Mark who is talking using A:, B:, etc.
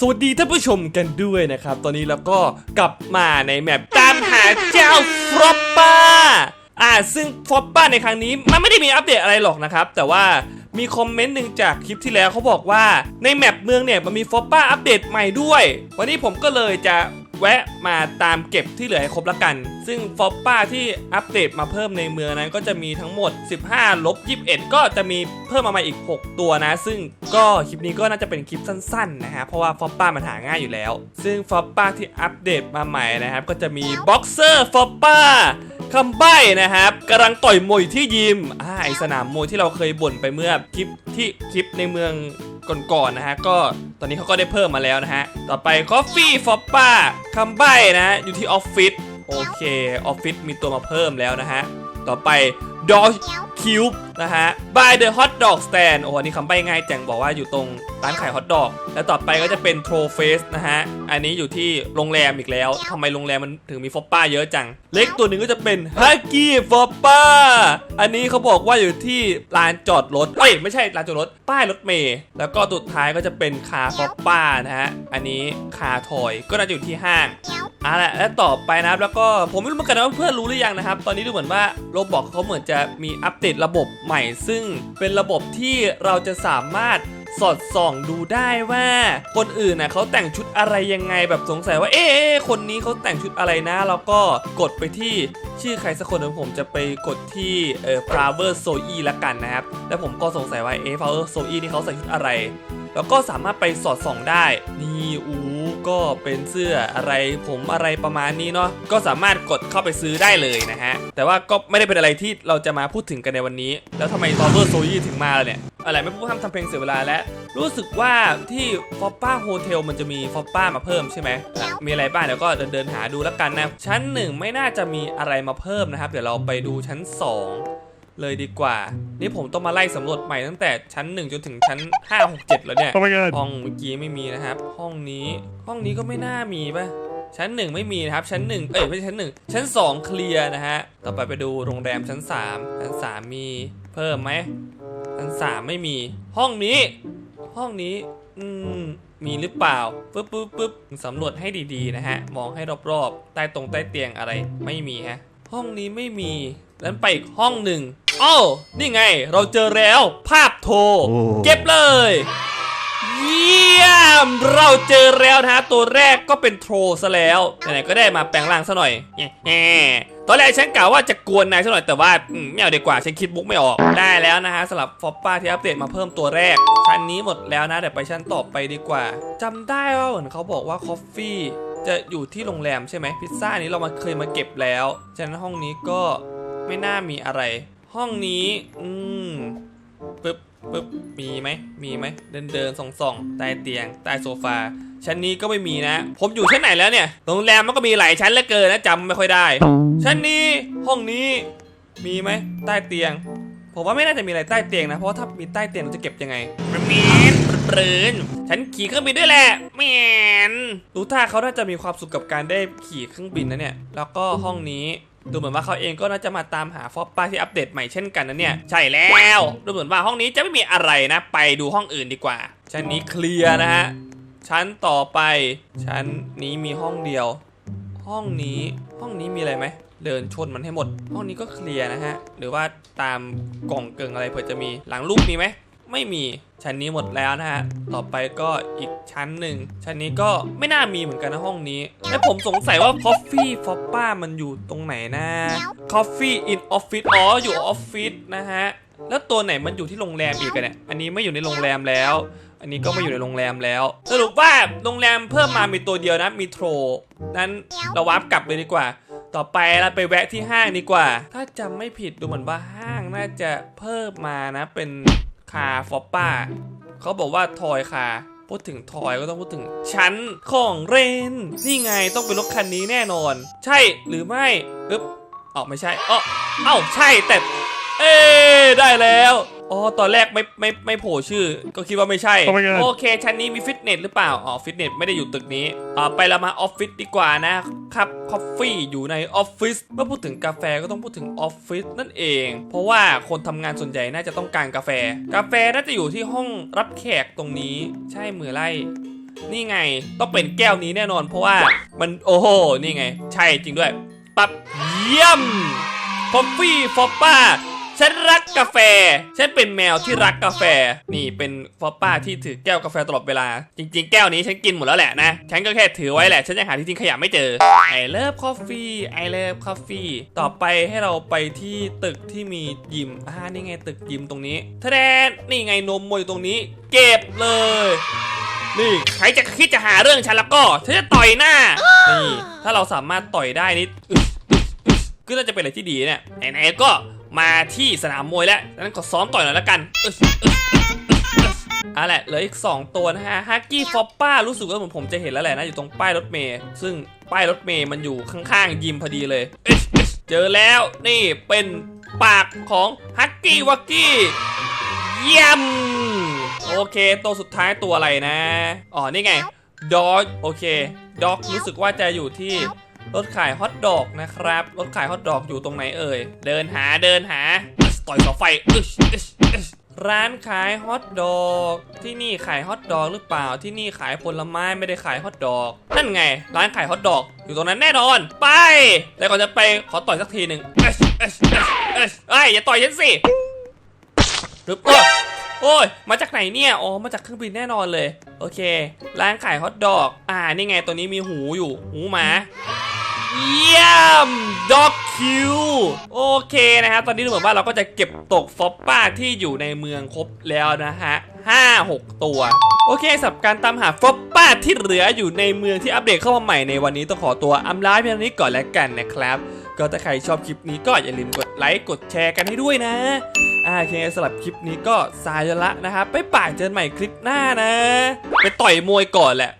A: สวัสดีท่านผู้ชมกันด้วยนะครับ ตอนนี้เราก็กลับมาในแมปตามหาเจ้าฟรอปป้าอ่าซึ่งฟรอปป้าในครั้งนี้มันไม่ได้มีอัปเดตอะไรหรอกนะครับ แต่ว่ามีคอมเมนต์หนึ่งจากคลิปที่แล้วเขาบอกว่าในแมปเมืองเนี่ยมันมีฟอปป้าอัปเดตใหม่ด้วย วันนี้ผมก็เลยจะ แวะมาตามเก็บที่เหลือให้ครบละกัน ซึ่งฟอปป้าที่อัปเดตมาเพิ่มในเมืองนั้นก็จะมีทั้งหมด 15ลบ21 ก็จะมีเพิ่มมาใหม่อีก 6 ตัวนะ ซึ่งก็คลิปนี้ก็น่าจะเป็นคลิปสั้นๆนะฮะเพราะว่าฟอปป้ามันหาง่ายอยู่แล้ว ซึ่งฟอปป้าที่อัปเดตมาใหม่นะครับก็จะมีบ็อกเซอร์ฟอปป้าคำใบ้นะครับกำลังต่อยมวยที่ยิมอ่าไอสนามมวยที่เราเคยบ่นไปเมื่อคลิปที่คลิปในเมือง ก่อนๆนะฮะก็ตอนนี้เขาก็ได้เพิ่มมาแล้วนะฮะ ต่อไป Coffee for ป้าคำใบ้นะฮะอยู่ที่ออฟฟิศโอเคออฟฟิศมีตัวมาเพิ่มแล้วนะฮะ ต่อไป d o g Cube นะฮะ By the Hot Dog Stand โอ้โหอันนี้คำใบ้ง่ายแจงบอกว่าอยู่ตรงร้านขายฮอทดอก แล้วต่อไปก็จะเป็น t r o f a c e นะฮะ อันนี้อยู่ที่โรงแรมอีกแล้วทำไมโรงแรมมันถึงมีฟอปป้าเยอะจัง เล็กตัวหนึ่งก็จะเป็น h u g g y f o p p a อันนี้เขาบอกว่าอยู่ที่ลานจอดรถ เอ้ยไม่ใช่ลานจอดรถ ป้ายรถเมล์แล้วก็สุดท้ายก็จะเป็นคาฟอปป้านะฮะ อันนี้คาทอยก็น่าจะอยู่ที่ห้างเอาละและต่อไปนะครับ แล้วก็ผมไม่รู้เหมือนกันนะว่าเพื่อนรู้หรือยังนะครับ ตอนนี้ดูเหมือนว่าโรบอกเขาเหมือนจะมีอัปเดตระบบใหม่ซึ่งเป็นระบบที่เราจะสามารถสอดส่องดูได้ว่าคนอื่นน่ะเขาแต่งชุดอะไรยังไงแบบสงสัยว่า เอ๊ะคนนี้เขาแต่งชุดอะไรนะ แล้วก็กดไปที่ชื่อใครสักคนหนึ่งผมจะไปกดที่เอ่อ flower zoe ละกันนะครับ แล้วผมก็สงสัยว่าเอ๊ะ flower zoe นี่เขาใส่ชุดอะไร แล้วก็สามารถไปสอดส่องได้ นี่อู ก็เป็นเสื้ออะไรผมอะไรประมาณนี้เนาะก็สามารถกดเข้าไปซื้อได้เลยนะฮะ แต่ว่าก็ไม่ได้เป็นอะไรที่เราจะมาพูดถึงกันในวันนี้ แล้วทำไมตอเบอร์โซยี่ถึงมาล่ะเนี่ยอะไรไม่พูดทำทำเพลงเสียเวลาแล้ว รู้สึกว่าที่ฟอปป้าโฮเทลมันจะมีฟอปป้ามาเพิ่มใช่ไหมมีอะไรบ้างเดี๋ยวก็เดินเดินหาดูแล้วกันนะ ชั้นหนึ่งไม่น่าจะมีอะไรมาเพิ่มนะครับ เดี๋ยวเราไปดูชั้นสอง เลยดีกว่า นี่ผมต้องมาไล่สำรวจใหม่ตั้งแต่ชั้น 1 จนถึงชั้น 5 6 7 แล้วเนี่ย
B: Oh my god
A: ห้องเมื่อกี้ไม่มีนะครับ ห้องนี้ห้องนี้ก็ไม่น่ามีป่ะ ชั้น 1 ไม่มีนะครับ ชั้น 1 เอ้ยไม่ใช่ชั้น 1 ชั้น 2 เคลียร์นะฮะ ต่อไปไปดูโรงแรมชั้น 3 ชั้น 3 มีเพิ่มไหมชั้น 3 ไม่มี ห้องนี้ ห้องนี้ อืมมีหรือเปล่าปึ๊บปึ๊บปึ๊บสำรวจให้ดีๆนะฮะ มองให้รอบๆ ใต้ตรงใต้เตียงอะไรไม่มีฮะ ห้องนี้ไม่มี นั้นไปอีกห้องหนึ่งอ้าวนี่ไง เราเจอแล้ว ภาพโทร
B: โอ้
A: เก็บเลย เยี่ยม เราเจอแล้วนะฮะ ตัวแรกก็เป็นโทรซะแล้ว ไหนๆก็ได้มาแปลงร่างซะหน่อยแง่ๆตอนแรกฉันกล่าวว่าจะกวนนายซะหน่อยแต่ว่าอืมไม่เอาดีกว่าฉันคิดมุกไม่ออก ได้แล้วนะฮะสำหรับฟอปป้าที่อัปเดตมาเพิ่มตัวแรก ชั้นนี้หมดแล้วนะเดี๋ยวไปชั้นต่อไปดีกว่าจำได้ว่าเหมือนเขาบอกว่าคอฟฟี่จะอยู่ที่โรงแรมใช่ไหมพิซซ่านี้เรามาเคยมาเก็บแล้ว ฉะนั้นห้องนี้ก็ ไม่น่ามีอะไร ห้องนี้ อืมปึ๊บปึ๊บมีไหมมีไหมเดินเดินส่องส่องใต้เตียงใต้โซฟาชั้นนี้ก็ไม่มีนะ ผมอยู่ชั้นไหนแล้วเนี่ยโรงแรมมันก็มีหลายชั้นเหลือเกินนะจำไม่ค่อยได้ ชั้นนี้ห้องนี้มีไหมใต้เตียง ผมว่าไม่น่าจะมีอะไรใต้เตียงนะเพราะถ้ามีใต้เตียงเราจะเก็บยังไงแมนปรืนฉันขี่เครื่องบินด้วยแหละแมนรู้ท่าเขาน่าจะมีความสุขกับการได้ขี่เครื่องบินนะเนี่ย แล้วก็ห้องนี้ ดูเหมือนว่าเขาเองก็น่าจะมาตามหาฟอปป้าที่อัปเดตใหม่เช่นกันนะเนี่ย ใช่แล้วดูเหมือนว่าห้องนี้จะไม่มีอะไรนะ ไปดูห้องอื่นดีกว่าชั้นนี้เคลียร์นะฮะชั้นต่อไป ชั้นนี้มีห้องเดียว ห้องนี้ห้องนี้มีอะไรไหมเดินชนมันให้หมด ห้องนี้ก็เคลียร์นะฮะ หรือว่าตามกล่องเกิงอะไรเผื่อจะมีหลังลูกมีไหม ไม่มีชั้นนี้หมดแล้วนะฮะ ต่อไปก็อีกชั้นหนึ่ง ชั้นนี้ก็ไม่น่ามีเหมือนกันนะห้องนี้แต่ผมสงสัยว่า Coffee f o p p a มันอยู่ตรงไหนนะ Coffee in Office อ๋อ อยู่ออฟฟิศนะฮะ แล้วตัวไหนมันอยู่ที่โรงแรมอีกอะเนี่ย อันนี้ไม่อยู่ในโรงแรมแล้ว อันนี้ก็ไม่อยู่ในโรงแรมแล้ว สรุปว่าโรงแรมเพิ่มมามีตัวเดียวนะ มีโทร นั้นเราวาร์ปกลับเลยดีกว่าต่อไปเราไปแวะที่ห้างดีกว่า ถ้าจำไม่ผิดดูเหมือนว่าห้างน่าจะเพิ่มมานะเป็น คาฟอปป้าเขาบอกว่าทอยคาพูดถึงทอยก็ต้องพูดถึงชั้นของเรน นี่ไงต้องเป็นรถคันนี้แน่นอน ใช่หรือไม่อึ๊บอ๋อไม่ใช่อ๋อเอ้าใช่แต่ เอ้ได้แล้วอ๋อตอนแรกไม่ไม่ไม่โผล่ชื่อ ก็คิดว่าไม่ใช่
B: Oh my god
A: โอเคชั้นนี้มีฟิตเนสหรือเปล่าอ๋อฟิตเนสไม่ได้อยู่ตึกนี้อ่าไปเรามาออฟฟิศดีกว่านะครับคอฟฟี่อยู่ในออฟฟิศเมื่อพูดถึงกาแฟก็ต้องพูดถึงออฟฟิศนั่นเอง เพราะว่าคนทำงานส่วนใหญ่น่าจะต้องการกาแฟ กาแฟน่าจะอยู่ที่ห้องรับแขกตรงนี้ ใช่มือไล่ นี่ไงต้องเป็นแก้วนี้แน่นอน เพราะว่ามันโอ้โหนี่ไง ใช่จริงด้วย ปั๊บเยี่ยม คอฟฟี่ฟอปป้า ฉันรักกาแฟ ฉันเป็นแมวที่รักกาแฟ นี่เป็นฟอปป้าที่ถือแก้วกาแฟตลอดเวลา จริง ๆ แก้วนี้ฉันกินหมดแล้วแหละนะ ฉันก็แค่ถือไว้แหละ ฉันยังหาที่ทิ้งขยะไม่เจอ I love coffee I love coffee ต่อไปให้เราไปที่ตึกที่มียิม อ่า นี่ไงตึกยิมตรงนี้ทะแดนนี่ไงนมมวยตรงนี้ เก็บเลย นี่ใครจะคิดจะหาเรื่องฉันแล้วก็ฉันจะต่อยหน้า นี่ ถ้าเราสามารถต่อยได้นี่ก็น่าจะเป็นอะไรที่ดีเนี่ยไหนๆก็ มาที่สนามมวยแล้วงั้นก็ซ้อมต่อยหน่อยแล้วกันอะแหละเหลืออีก 2 ตัวนะฮะฮักกี้ฟอปป้ารู้สึกว่าผมผมจะเห็นแล้วแหละนะอยู่ตรงป้ายรถเมย์ซึ่งป้ายรถเมย์มันอยู่ข้างๆ ยิมพอดีเลย เจอแล้วนี่เป็นปากของฮักกี้วักกี้เยี่ยมโอเคตัวสุดท้ายตัวอะไรนะ อ๋อ นี่ไงด็อกโอเคด็อกรู้สึกว่าจะอยู่ที่ รถขายฮอทดอกนะครับ รถขายฮอทดอกอยู่ตรงไหนเอ่ย เดินหาเดินหา ต่อยเสาไฟร้านขายฮอทดอก ที่นี่ขายฮอทดอกหรือเปล่า ที่นี่ขายผลไม้ไม่ได้ขายฮอทดอก นั่นไง ร้านขายฮอทดอก อยู่ตรงนั้นแน่นอน ไป แต่ก่อนจะไปขอต่อยสักทีหนึ่งอึ๊สอึ๊สอึ๊สอึ๊สเอ้ยอย่าต่อยฉันสิปึ๊บโอ้ยโอ้ย มาจากไหนเนี่ย อ๋อ มาจากเครื่องบินแน่นอนเลย โอเค ร้านขายฮอทดอก อ่า นี่ไง ตัวนี้มีหูอยู่ หูหมา เยี่ยมด็อกคิวโอเคนะฮะตอนนี้ดูเหมือนว่าเราก็จะเก็บตกฟอปป้าที่อยู่ในเมืองครบแล้วนะฮะ5 6ตัว โอเคสำหรับการตามหาฟอปป้าที่เหลืออยู่ในเมืองที่อัปเดตเข้ามาใหม่ในวันนี้ต้องขอตัวอำลาเพียงเท่านี้ก่อนแล้วกันนะครับ ก็ถ้าใครชอบคลิปนี้ก็อย่าลืมกดไลค์กดแชร์กันให้ด้วยนะอ่าโอเคสำหรับคลิปนี้ก็สายละนะครับไปป่ากเจอกันใหม่คลิปหน้านะ ไปต่อยมวยก่อนแหละ